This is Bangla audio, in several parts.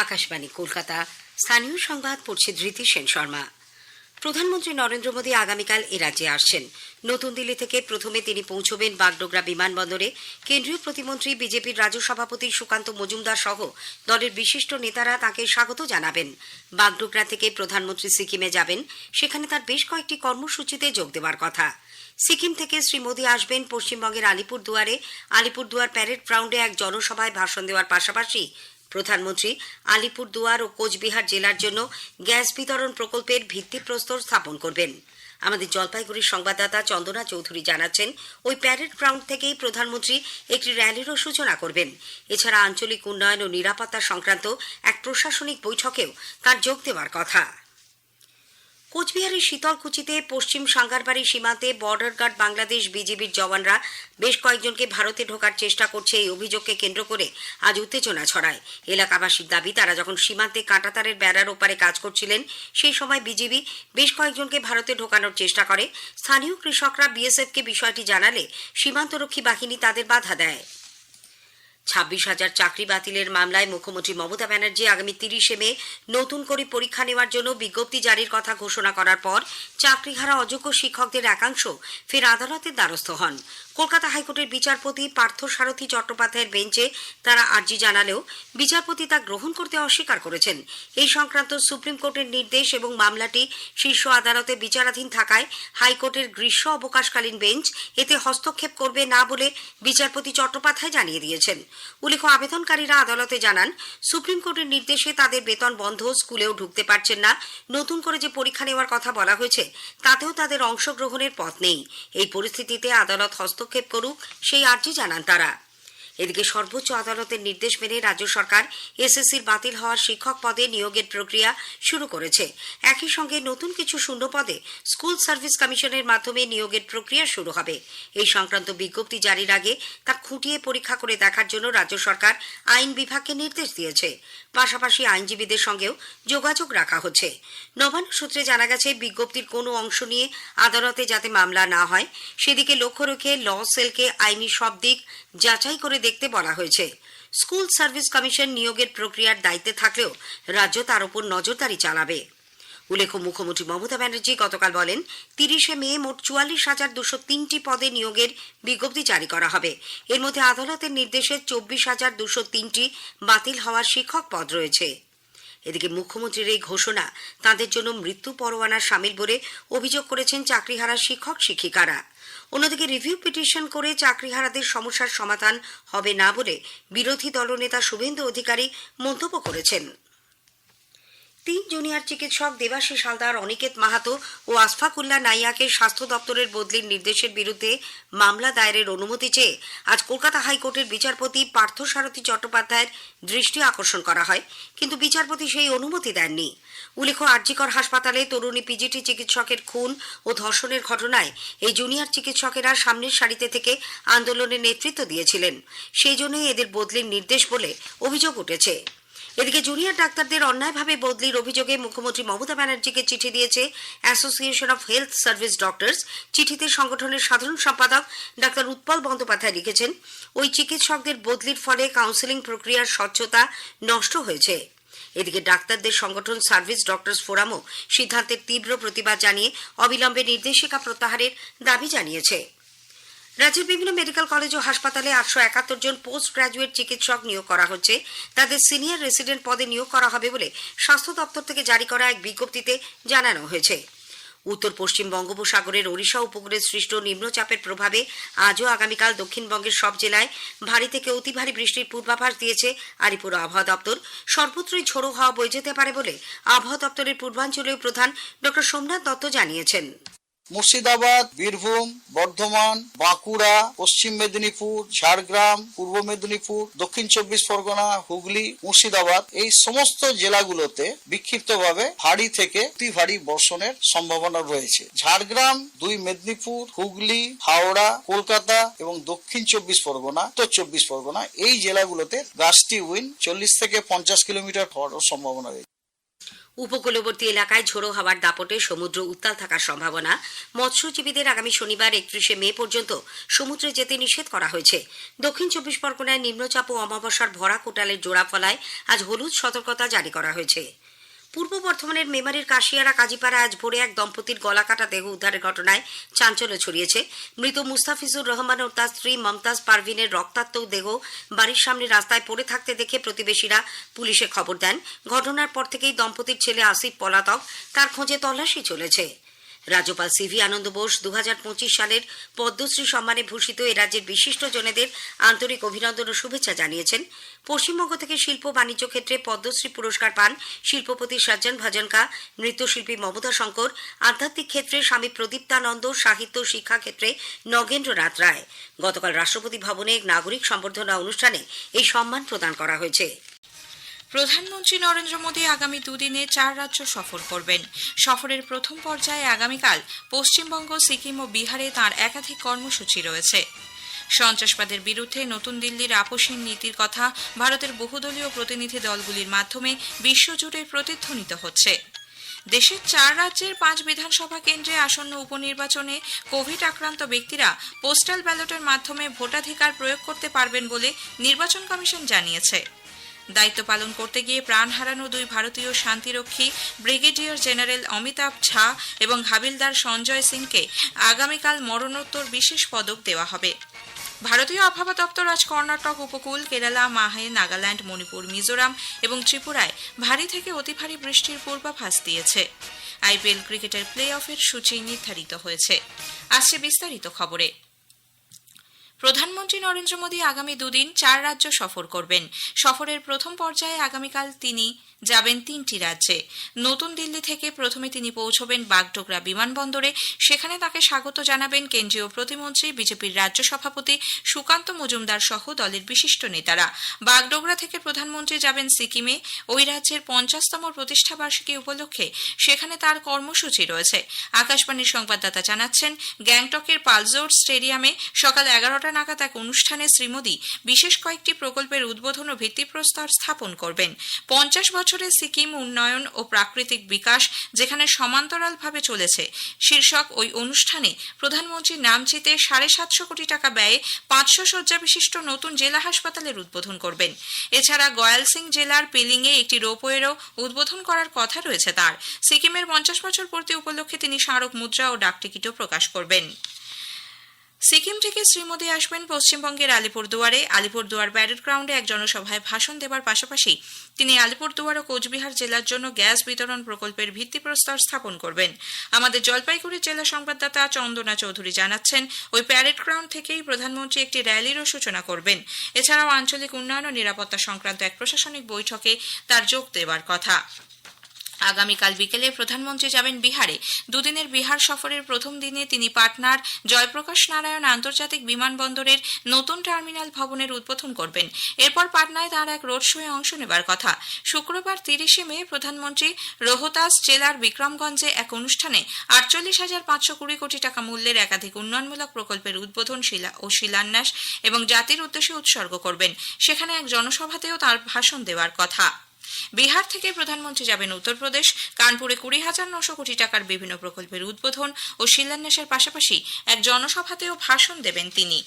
আকাশবাণী, কলকাতা। স্থানীয় সংবাদ পড়ছে ধৃতি সেন শর্মা। প্রধানমন্ত্রী নরেন্দ্র মোদী আগামীকাল এ রাজ্যে আসছেন। নতুন দিল্লি থেকে প্রথমে তিনি পৌঁছবেন বাগডোগরা বিমানবন্দরে। কেন্দ্রীয় প্রতিমন্ত্রী, বিজেপির রাজ্য সভাপতি সুকান্ত মজুমদার সহ দলের বিশিষ্ট নেতারা তাকে স্বাগত জানাবেন। বাগডোগরা থেকে প্রধানমন্ত্রী সিকিমে যাবেন। সেখানে তার বেশ কয়েকটি কর্মসূচিতে যোগ দেওয়ার কথা। সিকিম থেকে শ্রী মোদী আসবেন পশ্চিমবঙ্গের আলিপুর দুয়ারে আলিপুরদুয়ার প্যারেড গ্রাউন্ডে এক জনসভায় ভাষণ দেওয়ার পাশাপাশি প্রধানমন্ত্রী আলিপুরদুয়ার ও কোচবিহার জেলার জন্য গ্যাস বিতরণ প্রকল্পের ভিত্তিপ্রস্তর স্থাপন করবেন। আমাদের জলপাইগুড়ির সংবাদদাতা চন্দনা চৌধুরী জানাচ্ছেন, ওই প্যারেড গ্রাউন্ড থেকেই প্রধানমন্ত্রী একটি র্যালিরও সূচনা করবেন। এছাড়া আঞ্চলিক উন্নয়ন ও নিরাপত্তা সংক্রান্ত এক প্রশাসনিক বৈঠকেও তার যোগ দেওয়ার কথা। কোচবিহারের শীতলকুচিতে, পশ্চিম সাঙ্গারবাড়ি সীমান্তে বর্ডার গার্ড বাংলাদেশ বিজিবির জওয়ানরা বেশ কয়েকজনকে ভারতে ঢোকার চেষ্টা করছে এই অভিযোগকে কেন্দ্র করে আজ উত্তেজনা ছড়ায়। এলাকাবাসীর দাবি, তারা যখন সীমান্তে কাঁটাতারের বেড়ার ওপারে কাজ করছিলেন, সেই সময় বিজিবি বেশ কয়েকজনকে ভারতে ঢোকানোর চেষ্টা করে। স্থানীয় কৃষকরা বিএসএফকে বিষয়টি জানালে সীমান্তরক্ষী বাহিনী তাদের বাধা দেয়। ছাব্বিশ হাজার চাকরি বাতিলের মামলায় মুখ্যমন্ত্রী মমতা ব্যানার্জি আগামী তিরিশে মে নতুন করে পরীক্ষা নেওয়ার জন্য বিজ্ঞপ্তি জারির কথা ঘোষণা করার পর চাকরি চাকরিহারা অযোগ্য শিক্ষকদের একাংশ ফের আদালতের দ্বারস্থ হন। কলকাতা হাইকোর্টের বিচারপতি পার্থ সারথী চট্টোপাধ্যায়ের বেঞ্চে তারা আর্জি জানালেও বিচারপতি তা গ্রহণ করতে অস্বীকার করেছেন। এই সংক্রান্ত সুপ্রিম কোর্টের নির্দেশ এবং মামলাটি শীর্ষ আদালতে বিচারাধীন থাকায় হাইকোর্টের গ্রীষ্ম অবকাশকালীন বেঞ্চ এতে হস্তক্ষেপ করবে না বলে বিচারপতি চট্টোপাধ্যায় জানিয়ে দিয়েছেন। উল্লেখ্য, আবেদনকারীরা আদালতে জানান, সুপ্রিম কোর্টের নির্দেশে তাদের বেতন বন্ধ, স্কুলেও ঢুকতে পারছেন না। নতুন করে যে পরীক্ষা নেওয়ার কথা বলা হয়েছে, তাতেও তাদের অংশগ্রহণের পথ নেই। এই পরিস্থিতিতে আদালত হস্তক্ষেপ করুক সেই আর্জি জানান তারা। এদিকে সর্বোচ্চ আদালতের নির্দেশ মেনে রাজ্য সরকার এসএসসির বাতিল হওয়ার শিক্ষক পদে নিয়োগের প্রক্রিয়া শুরু করেছে। একই সঙ্গে নতুন কিছু শূন্য পদে স্কুল সার্ভিস কমিশনের মাধ্যমে নিয়োগের প্রক্রিয়া শুরু হবে। এই সংক্রান্ত বিজ্ঞপ্তি জারির আগে তা খুঁটিয়ে পরীক্ষা করে দেখার জন্য রাজ্য সরকার আইন বিভাগকে নির্দেশ দিয়েছে। পাশাপাশি আইনজীবীদের সঙ্গেও যোগাযোগ রাখা হচ্ছে। নবান্ন সূত্রে জানা গেছে, বিজ্ঞপ্তির কোনো অংশ নিয়ে আদালতে যাতে মামলা না হয়, সেদিকে লক্ষ্য রেখে ল সেলকে আইনি সব দিক যাচাই করে দেখতে বলা হয়েছে। স্কুল সার্ভিস কমিশন নিয়োগের প্রক্রিয়ার দায়িত্বে থাকলেও রাজ্য তার উপর নজরদারি চালাবে। উল্লেখ্য, মুখ্যমন্ত্রী মমতা ব্যানার্জি গতকাল বলেন, তিরিশে মে মোট চুয়াল্লিশ হাজার দুশো তিনটি পদে নিয়োগের বিজ্ঞপ্তি জারি করা হবে। এর মধ্যে আদালতের নির্দেশে চব্বিশ হাজার দুশো তিনটি বাতিল হওয়ার শিক্ষক পদ রয়েছে। এদিকে মুখ্যমন্ত্রীর এই ঘোষণা তাদের জন্য মৃত্যু পরোয়ানা সামিল বলে অভিযোগ করেছেন চাকরিহারা শিক্ষক শিক্ষিকারা অন্যদিকে রিভিউ পিটিশন করে চাকরিহারাদের সমস্যার সমাধান হবে না বলে বিরোধী দলনেতা শুভেন্দু অধিকারী মন্তব্য করেছেন। তিন জুনিয়র চিকিৎসক দেবাশিস হালদার, অনিকেত মাহাতো ও আশফাকুল্লাহ নাইয়াকে স্বাস্থ্য দপ্তরের বদলির নির্দেশের বিরুদ্ধে মামলা দায়েরের অনুমতি চেয়ে আজ কলকাতা হাইকোর্টের বিচারপতি পার্থসারথী চট্টোপাধ্যায়ের দৃষ্টি আকর্ষণ করা হয়, কিন্তু বিচারপতি সেই অনুমতি দেননি। উল্লেখ্য, আরজিকর হাসপাতালে তরুণী পিজিটি চিকিৎসকের খুন ও ধর্ষণের ঘটনায় এই জুনিয়র চিকিৎসকেরা সামনের সারিতে থেকে আন্দোলনের নেতৃত্ব দিয়েছিলেন। সেই জন্যই এদের বদলির নির্দেশ বলে অভিযোগ উঠেছে। এদিকে জুনিয়র ডাক্তারদের অন্যায়ভাবে বদলির অভিযোগে মুখ্যমন্ত্রী মমতা ব্যানার্জিকে চিঠি দিয়েছে association of health service doctors চিঠিতে সংগঠনের সাধারণ সম্পাদক ডাক্তার উৎপল বন্দ্যোপাধ্যায় লিখেছেন, ওই চিকিৎসকদের বদলির ফলে কাউন্সেলিং প্রক্রিয়ার স্বচ্ছতা নষ্ট হয়েছে। এদিকে ডাক্তারদের সংগঠন সার্ভিস ডক্টরস ফোরামও সিদ্ধান্তের তীব্র প্রতিবাদ জানিয়ে অবিলম্বে নির্দেশিকা প্রত্যাহারের দাবি জানিয়েছে। রাজ্যের বিভিন্ন মেডিকেল কলেজ ও হাসপাতালে আটশো একাত্তর জন পোস্ট গ্রাজুয়েট চিকিৎসক নিয়োগ করা হচ্ছে। তাদের সিনিয়র রেসিডেন্ট পদে নিয়োগ করা হবে বলে স্বাস্থ্য দপ্তর থেকে জারি করা এক বিজ্ঞপ্তিতে জানানো হয়েছে। উত্তর পশ্চিম বঙ্গোপসাগরের ওড়িশা উপকূলে সৃষ্ট নিম্নচাপের প্রভাবে আজও আগামীকাল দক্ষিণবঙ্গের সব জেলায় ভারী থেকে অতি ভারী বৃষ্টির পূর্বাভাস দিয়েছে আলিপুর আবহাওয়া দপ্তর। সর্বত্রই ঝোড়ো হওয়া বয়ে যেতে পারে বলে আবহাওয়া দপ্তরের পূর্বাঞ্চলীয় প্রধান ডক্টর সোমনাথ দত্ত জানিয়েছেন। মুর্শিদাবাদ, বীরভূম, বর্ধমান, বাঁকুড়া, পশ্চিম মেদিনীপুর, ঝাড়গ্রাম, পূর্ব মেদিনীপুর, দক্ষিণ চব্বিশ পরগনা, হুগলি, মুর্শিদাবাদ এই সমস্ত জেলাগুলোতে বিক্ষিপ্তভাবে ভারী থেকে অতি ভারী বর্ষণের সম্ভাবনা রয়েছে। ঝাড়গ্রাম, দুই মেদিনীপুর, হুগলি, হাওড়া, কলকাতা এবং দক্ষিণ চব্বিশ পরগনা, উত্তর চব্বিশ পরগনা এই জেলাগুলোতে গাছটি উইন চল্লিশ থেকে পঞ্চাশ কিলোমিটার হওয়ার সম্ভাবনা রয়েছে। উপকূলবর্তী এলাকায় ঝোড়ো হাওয়ার দাপটে সমুদ্র উত্তাল থাকার সম্ভাবনা। মৎস্যজীবীদের আগামী শনিবার একত্রিশে মে পর্যন্ত সমুদ্রে যেতে নিষেধ করা হয়েছে। দক্ষিণ চব্বিশ পরগনায় নিম্নচাপ ও অমাবস্যার ভরা কোটালের জোড়া ফলায় আজ হলুদ সতর্কতা জারি করা হয়েছে। পূর্ব বর্ধমানের মেমারির কাশিয়ারা কাজীপাড়া আজ ভোরে এক দম্পতির গলা কাটা দেহ উদ্ধারের ঘটনায় চাঞ্চল্য ছড়িয়েছে। মৃত মুস্তাফিজুর রহমান ও তার স্ত্রী মমতাজ পারভিনের রক্তাক্ত দেহ বাড়ির সামনে রাস্তায় পড়ে থাকতে দেখে প্রতিবেশীরা পুলিশে খবর দেন। ঘটনার পর থেকেই দম্পতির ছেলে আসিফ পলাতক, তার খোঁজে তল্লাশি চলেছে। রাজ্যপাল সিভি আনন্দ বোস দু হাজার পঁচিশ সালের পদ্মশ্রী সম্মানে ভূষিত এ রাজ্যের বিশিষ্ট জনেদের আন্তরিক অভিনন্দন ও শুভেচ্ছা জানিয়েছেন। পশ্চিমবঙ্গ থেকে শিল্প বাণিজ্য ক্ষেত্রে পদ্মশ্রী পুরস্কার পান শিল্পপতি সজ্জন ভজনকা, নৃত্যশিল্পী মমতা শঙ্কর, আধ্যাত্মিক ক্ষেত্রে স্বামী প্রদীপ্তানন্দ, সাহিত্য শিক্ষা ক্ষেত্রে নগেন্দ্রনাথ রায়। গতকাল রাষ্ট্রপতি ভবনে এক নাগরিক সম্বর্ধনা অনুষ্ঠানে এই সম্মান প্রদান করা হয়েছে। প্রধানমন্ত্রী নরেন্দ্র মোদী আগামী দুদিনে চার রাজ্য সফর করবেন। সফরের প্রথম পর্যায়ে আগামীকাল পশ্চিমবঙ্গ, সিকিম ও বিহারে তাঁর একাধিক কর্মসূচি রয়েছে। সন্ত্রাসবাদের বিরুদ্ধে নতুন দিল্লির আপোষহীন নীতির কথা ভারতের বহুদলীয় প্রতিনিধি দলগুলির মাধ্যমে বিশ্বজুড়ে প্রতিধ্বনিত হচ্ছে। দেশের চার রাজ্যের পাঁচ বিধানসভা কেন্দ্রে আসন্ন উপনির্বাচনে কোভিড আক্রান্ত ব্যক্তিরা পোস্টাল ব্যালটের মাধ্যমে ভোটাধিকার প্রয়োগ করতে পারবেন বলে নির্বাচন কমিশন জানিয়েছে। দায়িত্ব পালন করতে গিয়ে প্রাণ হারানো দুই ভারতীয় শান্তিরক্ষী ব্রিগেডিয়ার জেনারেল অমিতাভ ঝা এবং হাবিলদার সঞ্জয় সিংকে আগামীকাল মরণোত্তর বিশেষ পদক দেওয়া হবে। ভারতীয় আবহাওয়া দপ্তর আজ কর্ণাটক উপকূল, কেরালা, মাহে, নাগাল্যান্ড, মণিপুর, মিজোরাম এবং ত্রিপুরায় ভারী থেকে অতি ভারী বৃষ্টির পূর্বাভাস দিয়েছে। আইপিএল ক্রিকেটের প্লে অফের সূচি নির্ধারিত হয়েছে। আসছে বিস্তারিত খবরে। প্রধানমন্ত্রী নরেন্দ্র মোদী আগামী দুদিন চার রাজ্য সফর করবেন। সফরের প্রথম পর্যায়ে আগামীকাল তিনি যাবেন তিনটি রাজ্যে। নতুন দিল্লি থেকে প্রথমে তিনি পৌঁছবেন বাগডোগরা বিমানবন্দরে। সেখানে তাকে স্বাগত জানাবেন কেন্দ্রীয় প্রতিমন্ত্রী, বিজেপির রাজ্য সভাপতি সুকান্ত মজুমদার সহ দলের বিশিষ্ট নেতারা। বাগডোগরা থেকে প্রধানমন্ত্রী যাবেন সিকিমে। ওই রাজ্যের পঞ্চাশতম প্রতিষ্ঠাবার্ষিকী উপলক্ষে সেখানে তার কর্মসূচি রয়েছে। আকাশবাণীর সংবাদদাতা জানাচ্ছেন, গ্যাংটকের পালজোর স্টেডিয়ামে সকাল এগারোটা নাগাদ এক অনুষ্ঠানে শ্রী মোদী বিশেষ কয়েকটি প্রকল্পের উদ্বোধন ও ভিত্তিপ্রস্তর স্থাপন করবেন। পঞ্চাশ বছরের সিকিম উন্নয়ন ও প্রাকৃতিক বিকাশ যেখানে সমান্তরালভাবে চলেছে, শীর্ষক ওই অনুষ্ঠানে প্রধানমন্ত্রী নামচিতে সাড়ে সাতশো কোটি টাকা ব্যয়ে পাঁচশো শয্যা বিশিষ্ট নতুন জেলা হাসপাতালের উদ্বোধন করবেন। এছাড়া গয়ালসিং জেলার পিলিংয়ে একটি রোপওয়েরও উদ্বোধন করার কথা রয়েছে তার। সিকিমের পঞ্চাশ বছর পূর্তি উপলক্ষে তিনি স্মারক মুদ্রা ও ডাকটিকিটও প্রকাশ করবেন। সিকিম থেকে শ্রী মোদী আসবেন পশ্চিমবঙ্গের আলিপুরদুয়ারে। আলিপুরদুয়ার ব্যারেড গ্রাউন্ডে এক জনসভায় ভাষণ দেবার পাশাপাশি তিনি আলিপুরদুয়ার ও কোচবিহার জেলার জন্য গ্যাস বিতরণ প্রকল্পের ভিত্তিপ্রস্তর স্থাপন করবেন। আমাদের জলপাইগুড়ি জেলা সংবাদদাতা চন্দনা চৌধুরী জানাচ্ছেন, ওই প্যারেড গ্রাউন্ড থেকেই প্রধানমন্ত্রী একটি র্যালিরও সূচনা করবেন। এছাড়াও আঞ্চলিক উন্নয়ন ও নিরাপত্তা সংক্রান্ত এক প্রশাসনিক বৈঠকে তার যোগ দেবার কথা। আগামীকাল বিকেলে প্রধানমন্ত্রী যাবেন বিহারে। দুদিনের বিহার সফরের প্রথম দিনে তিনি পাটনার জয়প্রকাশ নারায়ণ আন্তর্জাতিক বিমানবন্দরের নতুন টার্মিনাল ভবনের উদ্বোধন করবেন। এরপর পাটনায় তাঁর এক রোড শোয়ে অংশ নেবার কথা। শুক্রবার তিরিশে মে প্রধানমন্ত্রী রোহতাস জেলার বিক্রমগঞ্জে এক অনুষ্ঠানে আটচল্লিশ হাজার পাঁচশো কুড়ি কোটি টাকা মূল্যের একাধিক উন্নয়নমূলক প্রকল্পের উদ্বোধন শিলা ও শিলান্যাস এবং জাতির উদ্দেশ্যে উৎসর্গ করবেন। সেখানে এক জনসভাতেও তার ভাষণ দেওয়ার কথা। বিহার থেকে প্রধানমন্ত্রী যাবেন উত্তরপ্রদেশ, কানপুরে কুড়ি হাজার নশো কোটি টাকার বিভিন্ন প্রকল্পের উদ্বোধন ও শিলান্যাসের পাশাপাশি এক জনসভাতেও ভাষণ দেবেন তিনি।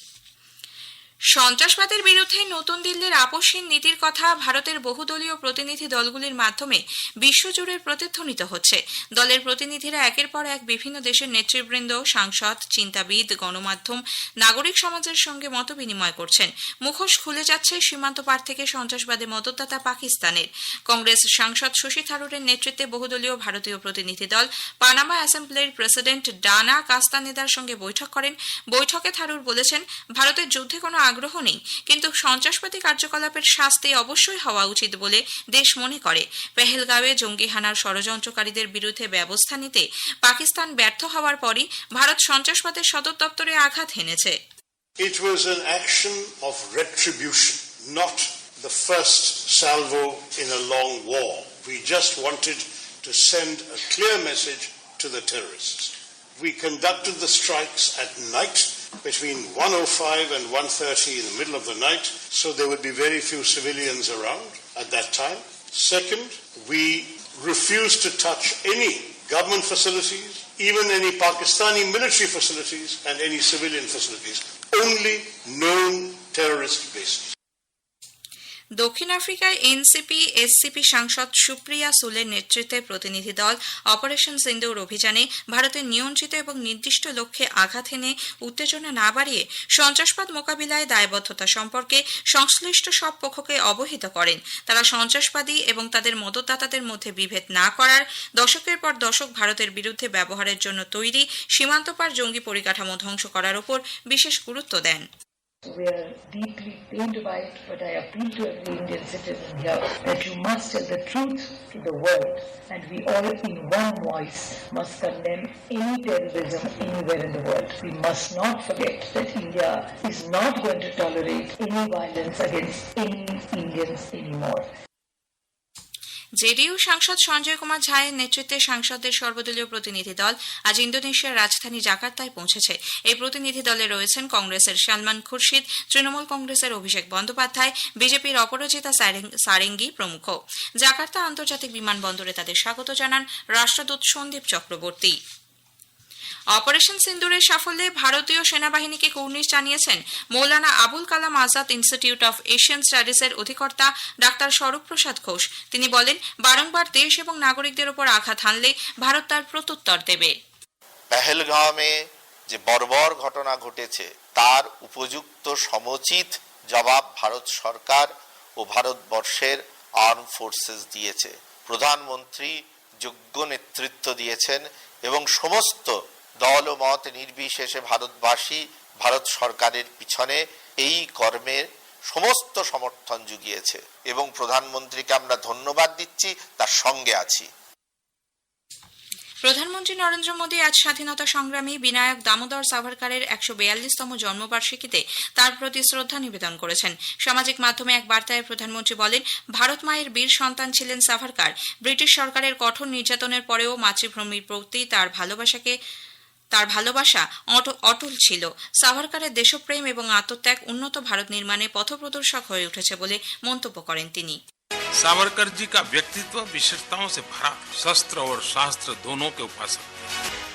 সন্ত্রাসবাদের বিরুদ্ধে নতুন দিল্লির আপোষহীন নীতির কথা ভারতের বহুদলীয় প্রতিনিধি দলগুলির মাধ্যমে বিশ্বজুড়ে প্রতিধ্বনিত হচ্ছে। দলের প্রতিনিধিরা একের পর এক বিভিন্ন দেশের নেতৃবৃন্দ, সাংসদ, চিন্তাবিদ, গণমাধ্যম, নাগরিক সমাজের সঙ্গে মত বিনিময় করছেন। মুখোশ খুলে যাচ্ছে সীমান্ত পার থেকে সন্ত্রাসবাদে মদতদাতা পাকিস্তানের। কংগ্রেস সাংসদ শশী থারুরের নেতৃত্বে বহুদলীয় ভারতীয় প্রতিনিধি দল পানামা অ্যাসেম্বলির প্রেসিডেন্ট ডানা কাস্তানেদার সঙ্গে বৈঠক করেন। বৈঠকে থারুর বলেছেন, ভারতের যুদ্ধে কোনো আগ্রহ নেই কিন্তু সন্ত্রাসবাদী কার্যকলাপের শাস্তি অবশ্যই হওয়া উচিত বলে দেশ মনে করে পেহেলগাঁওয়ে জঙ্গি হানার ষড়যন্ত্রকারীদের বিরুদ্ধে ব্যবস্থা নিতে পাকিস্তান ব্যর্থ হওয়ার পরই ভারত সন্ত্রাসবাদের সদর দপ্তরে আঘাত হেনেছে It was an action of retribution, not the first salvo in a long war. We just wanted to send a clear message to the terrorists. We conducted the strikes at night between 105 and 130 in the middle of the night, so there would be very few civilians around at that time. Second, we refused to touch any government facilities, even any Pakistani military facilities and any civilian facilities, only known terrorist bases. দক্ষিণ আফ্রিকায় এনসিপি, এসসিপি সাংসদ সুপ্রিয়া সুলের নেতৃত্বে প্রতিনিধি দল অপারেশন সিন্দুর অভিযানে ভারতের নিয়ন্ত্রিত এবং নির্দিষ্ট লক্ষ্যে আঘাত এনে উত্তেজনা না বাড়িয়ে সন্ত্রাসবাদ মোকাবিলায় দায়বদ্ধতা সম্পর্কে সংশ্লিষ্ট সব পক্ষকে অবহিত করেন। তারা সন্ত্রাসবাদী এবং তাদের মদতদাতাদের মধ্যে বিভেদ না করার, দশকের পর দশক ভারতের বিরুদ্ধে ব্যবহারের জন্য তৈরি সীমান্তপার জঙ্গি পরিকাঠামো ধ্বংস করার উপর বিশেষ গুরুত্ব দেন। We are deeply pained by it, but I appeal to every Indian citizen here that you must tell the truth to the world, and we all, in one voice, must condemn any terrorism anywhere in the world. We must not forget that India is not going to tolerate any violence against any Indians anymore. JDU সাংসদ সঞ্জয় কুমার ঝায়ের নেতৃত্বে সাংসদদের সর্বদলীয় প্রতিনিধি দল আজ ইন্দোনেশিয়ার রাজধানী জাকার্তায় পৌঁছেছে। এই প্রতিনিধি দলে রয়েছেন কংগ্রেসের সালমান খুরশিদ, তৃণমূল কংগ্রেসের অভিষেক বন্দ্যোপাধ্যায়, বিজেপির অপরাজিতা সারেং- সারেঙ্গি প্রমুখ। জাকার্তা আন্তর্জাতিক বিমানবন্দরে তাদের স্বাগত জানান রাষ্ট্রদূত সন্দীপ চক্রবর্তী। অপারেশন সিন্দুরের সাফল্যে ভারতীয় সেনাবাহিনীকে কুর্নিশ জানিয়েছেন Maulana Abul Kalam Azad institute of Asian স্টাডিজের অধিকর্তা ডাক্তার স্বরূপ প্রসাদ ঘোষ। তিনি বলেন, বারংবার দেশ এবং নাগরিকদের উপর আঘাত হানলে ভারত তার প্রত্যুত্তর দেবে। পেহেলগাঁওয়ে যে বর্বর ঘটনা ঘটেছে, তার উপযুক্ত সমুচিত জবাব ভারত সরকার ও ভারতবর্ষের আর্ম ফোর্সেস দিয়েছে। প্রধানমন্ত্রী যোগ্য নেতৃত্ব দিয়েছেন এবং সমস্ত দল ও মত নির্বিশেষে ভারতবাসী, ভারত সরকারের পিছনে এই কর্মের সমস্ত সমর্থন জুগিয়েছে এবং প্রধানমন্ত্রীকে আমরা ধন্যবাদ দিচ্ছি, তার সঙ্গে আছি। প্রধানমন্ত্রী নরেন্দ্র মোদী আজ স্বাধীনতা সংগ্রামী বিনায়ক দামোদর সাভারকারের একশো বিয়াল্লিশতম জন্মবার্ষিকীতে তার প্রতি শ্রদ্ধা নিবেদন করেছেন। সামাজিক মাধ্যমে এক বার্তায় প্রধানমন্ত্রী বলেন, ভারত মায়ের বীর সন্তান ছিলেন সাভারকার। ব্রিটিশ সরকারের কঠোর নির্যাতনের পরেও মাতৃভূমির প্রতি তার ভালোবাসাকে তার ভালোবাসা অট- অটল ছিল সাভারকারের দেশপ্রেম এবং আত্মত্যাগ উন্নত ভারত নির্মাণে পথপ্রদর্শক হয়ে উঠেছে বলে মন্তব্য করেন তিনি सावरकर जी का व्यक्तित्व विशेषताओं से भरा शस्त्र और शास्त्र दोनों के उपासक थे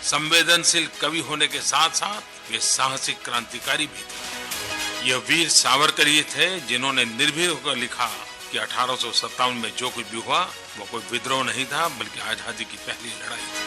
संवेदनशील कवि होने के साथ साथ वे साहसिक क्रांतिकारी भी थे यह वीर सावरकर ही थे जिन्होंने निर्भीक होकर लिखा कि अठारह में जो कुछ भी हुआ वो कोई विद्रोह नहीं था बल्कि आजादी की पहली लड़ाई थी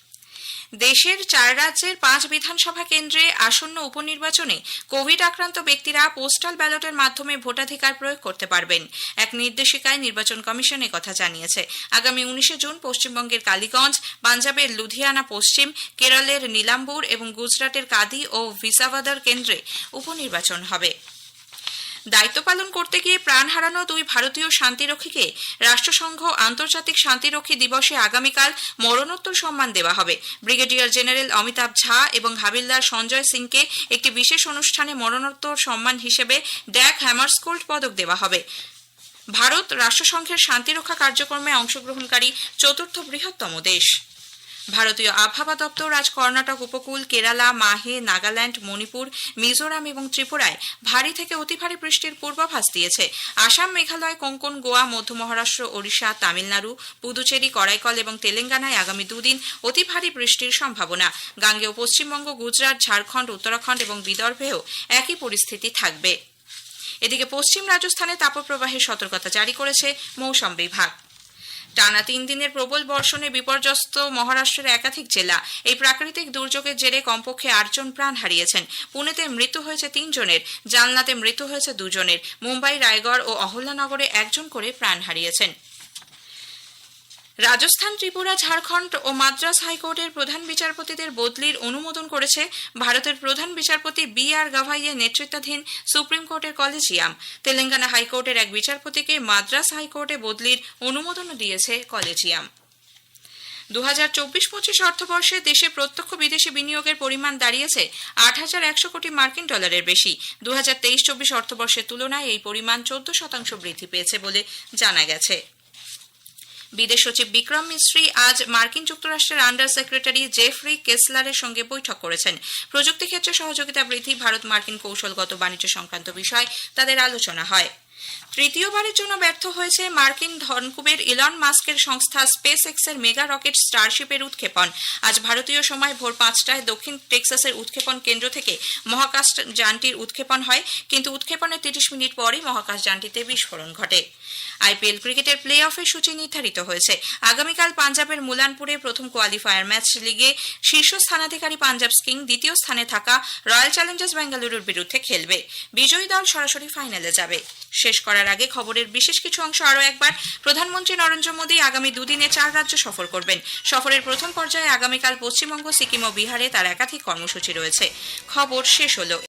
দেশের চার রাজ্যের পাঁচ বিধানসভা কেন্দ্রে আসন্ন উপনির্বাচনে কোভিড আক্রান্ত ব্যক্তিরা পোস্টাল ব্যালটের মাধ্যমে ভোটাধিকার প্রয়োগ করতে পারবেন। এক নির্দেশিকায় নির্বাচন কমিশন কথা জানিয়েছে। আগামী উনিশে জুন পশ্চিমবঙ্গের কালীগঞ্জ, পাঞ্জাবের লুধিয়ানা পশ্চিম, কেরলের নীলাম্বুর এবং গুজরাটের কাদি ও ভিসাভাদার কেন্দ্রে উপনির্বাচন হবে। দায়িত্ব পালন করতে গিয়ে প্রাণ হারানো দুই ভারতীয় শান্তিরক্ষীকে রাষ্ট্রসংঘ আন্তর্জাতিক শান্তিরক্ষী দিবসে আগামীকাল মরণোত্তর সম্মান দেওয়া হবে। ব্রিগেডিয়ার জেনারেল অমিতাভ ঝা এবং হাবিলদার সঞ্জয় সিংকে একটি বিশেষ অনুষ্ঠানে মরণোত্তর সম্মান হিসেবে ড্যাক হ্যামার্সকোল্ড পদক দেওয়া হবে। ভারত রাষ্ট্রসংঘের শান্তিরক্ষা কার্যক্রমে অংশগ্রহণকারী চতুর্থ বৃহত্তম দেশ। ভারতীয় আবহাওয়া দপ্তর আজ কর্ণাটক উপকূল, কেরালা, মাহে, নাগাল্যান্ড, মণিপুর, মিজোরাম এবং ত্রিপুরায় ভারী থেকে অতি ভারী বৃষ্টির পূর্বাভাস দিয়েছে। আসাম, মেঘালয়, কোঙ্কন, গোয়া, মধ্য মহারাষ্ট্র, ওড়িশা, তামিলনাড়ু, পুদুচেরি, করাইকল এবং তেলেঙ্গানায় আগামী দুদিন অতি ভারী বৃষ্টির সম্ভাবনা। গাঙ্গেয় পশ্চিমবঙ্গ, গুজরাট, ঝাড়খণ্ড, উত্তরাখণ্ড এবং বিদর্ভেও একই পরিস্থিতি থাকবে। এদিকে পশ্চিম রাজস্থানে তাপপ্রবাহের সতর্কতা জারি করেছে মৌসুম বিভাগ। টানা তিন দিনের প্রবল বর্ষণে বিপর্যস্ত মহারাষ্ট্রের একাধিক জেলা এই প্রাকৃতিক দুর্যোগের জেরে কমপক্ষে আটজন প্রাণ হারিয়েছেন। পুনেতে মৃত্যু হয়েছে তিনজনের, জালনাতে মৃত্যু হয়েছে দুজনের। মুম্বাই, রায়গড় ও অহল্যানগরে একজন করে প্রাণ হারিয়েছেন। রাজস্থান, ত্রিপুরা, ঝাড়খণ্ড ও মাদ্রাস হাইকোর্টের প্রধান বিচারপতিদের বদলির অনুমোদন করেছে ভারতের প্রধান বিচারপতি বি আর গাভাইয়ের নেতৃত্বাধীন সুপ্রিম কোর্টের কলেজিয়াম। তেলেঙ্গানা হাইকোর্টের এক বিচারপতিকে মাদ্রাস হাইকোর্টে বদলির অনুমোদনও দিয়েছে কলেজিয়াম। দু হাজার চব্বিশ পঁচিশ অর্থবর্ষে দেশে প্রত্যক্ষ বিদেশি বিনিয়োগের পরিমাণ দাঁড়িয়েছে আট হাজার একশো কোটি মার্কিন ডলারের বেশি। দু হাজার তেইশ চব্বিশ অর্থবর্ষের তুলনায় এই পরিমাণ চোদ্দ শতাংশ বৃদ্ধি পেয়েছে বলে জানা গেছে। বিদেশ সচিব বিক্রম মিশ্রী আজ মার্কিন যুক্তরাষ্ট্রের আন্ডার সেক্রেটারি জেফরি কেসলারের সঙ্গে বৈঠক করেছেন। প্রযুক্তি ক্ষেত্রে সহযোগিতা বৃদ্ধি, ভারত মার্কিন কৌশলগত বাণিজ্য সংক্রান্ত বিষয় তাদের আলোচনা হয়। তৃতীয়বারের জন্য ব্যর্থ হয়েছে মার্কিন ধনকুবের ইলন মাস্কের সংস্থা স্পেস এক্সের মেগা রকেট স্টারশিপের উৎক্ষেপণ। আজ ভারতীয় সময় ভোর পাঁচটায় দক্ষিণ টেক্সাসের উৎক্ষেপণ কেন্দ্র থেকে মহাকাশ যানটির উৎক্ষেপণ হয়, কিন্তু উৎক্ষেপণের তিরিশ মিনিট পরই মহাকাশ যানটিতে বিস্ফোরণ ঘটে। আইপিএল ক্রিকেটের প্লে অফের সূচি নির্ধারিত হয়েছে। আগামীকাল পাঞ্জাবের মুলানপুরে প্রথম কোয়ালিফায়ার ম্যাচ লিগে শীর্ষ স্থানাধিকারী পাঞ্জাব কিং দ্বিতীয় স্থানে থাকা রয়্যাল চ্যালেঞ্জার্স বেঙ্গালুরুর বিরুদ্ধে খেলবে। বিজয়ী দল সরাসরি ফাইনালে যাবে। শেষ করার আগে খবরের বিশেষ কিছু অংশ আরও একবার। প্রধানমন্ত্রী নরেন্দ্র মোদী আগামী দুদিনে চার রাজ্য সফর করবেন। সফরের প্রথম পর্যায়ে আগামীকাল পশ্চিমবঙ্গ, সিকিম ও বিহারে তার একাধিক কর্মসূচি রয়েছে। খবর শেষ হলো।